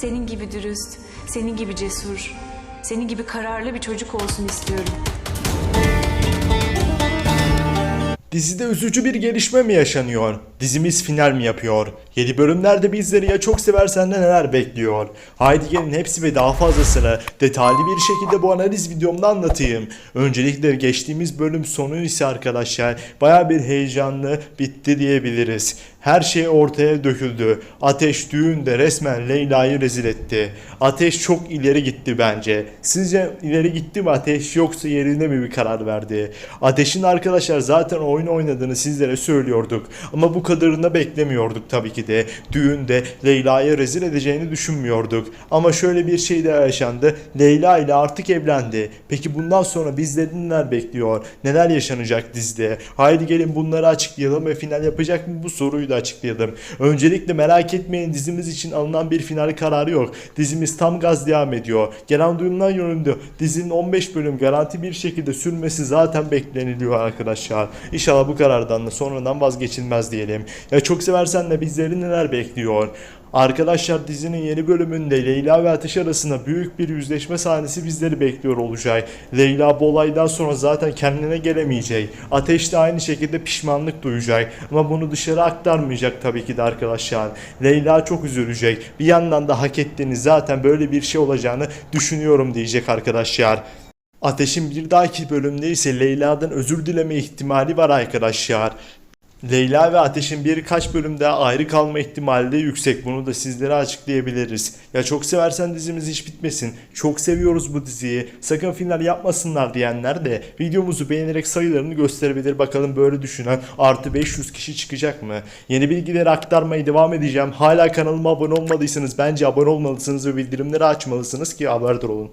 Senin gibi dürüst, senin gibi cesur, senin gibi kararlı bir çocuk olsun istiyorum. Dizide üzücü bir gelişme mi yaşanıyor? Dizimiz final mi yapıyor? Yeni bölümlerde bizleri ya çok seversen de neler bekliyor? Haydi gelin hepsi ve daha fazlasını detaylı bir şekilde bu analiz videomda anlatayım. Öncelikle geçtiğimiz bölüm sonu ise arkadaşlar baya bir heyecanlı bitti diyebiliriz. Her şey ortaya döküldü. Ateş düğünde resmen Leyla'yı rezil etti. Ateş çok ileri gitti bence. Sizce ileri gitti mi Ateş yoksa yerinde mi bir karar verdi? Ateş'in arkadaşlar zaten oyun oynadığını sizlere söylüyorduk. Ama bu kadarını da beklemiyorduk tabii ki de. Düğünde Leyla'yı rezil edeceğini düşünmüyorduk. Ama şöyle bir şey de yaşandı. Leyla ile artık evlendi. Peki bundan sonra bizleri neler bekliyor? Neler yaşanacak dizide? Haydi gelin bunları açıklayalım ve final yapacak mı bu soruyu da açıklayalım. Öncelikle merak etmeyin dizimiz için alınan bir final kararı yok. Dizimiz tam gaz devam ediyor. Gelen duyumlar yönünde dizinin 15 bölüm garanti bir şekilde sürmesi zaten bekleniliyor arkadaşlar. İnşallah bu karardan da sonradan vazgeçilmez diyelim. Ya çok seversen de bizleri neler bekliyor? Arkadaşlar dizinin yeni bölümünde Leyla ve Ateş arasında büyük bir yüzleşme sahnesi bizleri bekliyor olacak. Leyla bu olaydan sonra zaten kendine gelemeyecek. Ateş de aynı şekilde pişmanlık duyacak. Ama bunu dışarı aktarmayacak tabii ki de arkadaşlar. Leyla çok üzülecek. Bir yandan da hak ettiğini zaten böyle bir şey olacağını düşünüyorum diyecek arkadaşlar. Ateş'in bir dahaki bölümde ise Leyla'dan özür dileme ihtimali var arkadaşlar. Leyla ve Ateş'in birkaç bölüm daha ayrı kalma ihtimali de yüksek. Bunu da sizlere açıklayabiliriz. Ya çok seversen dizimiz hiç bitmesin. Çok seviyoruz bu diziyi. Sakın final yapmasınlar diyenler de videomuzu beğenerek sayılarını gösterebilir. Bakalım böyle düşünen artı 500 kişi çıkacak mı? Yeni bilgileri aktarmaya devam edeceğim. Hala kanalıma abone olmadıysanız bence abone olmalısınız ve bildirimleri açmalısınız ki haberdar olun.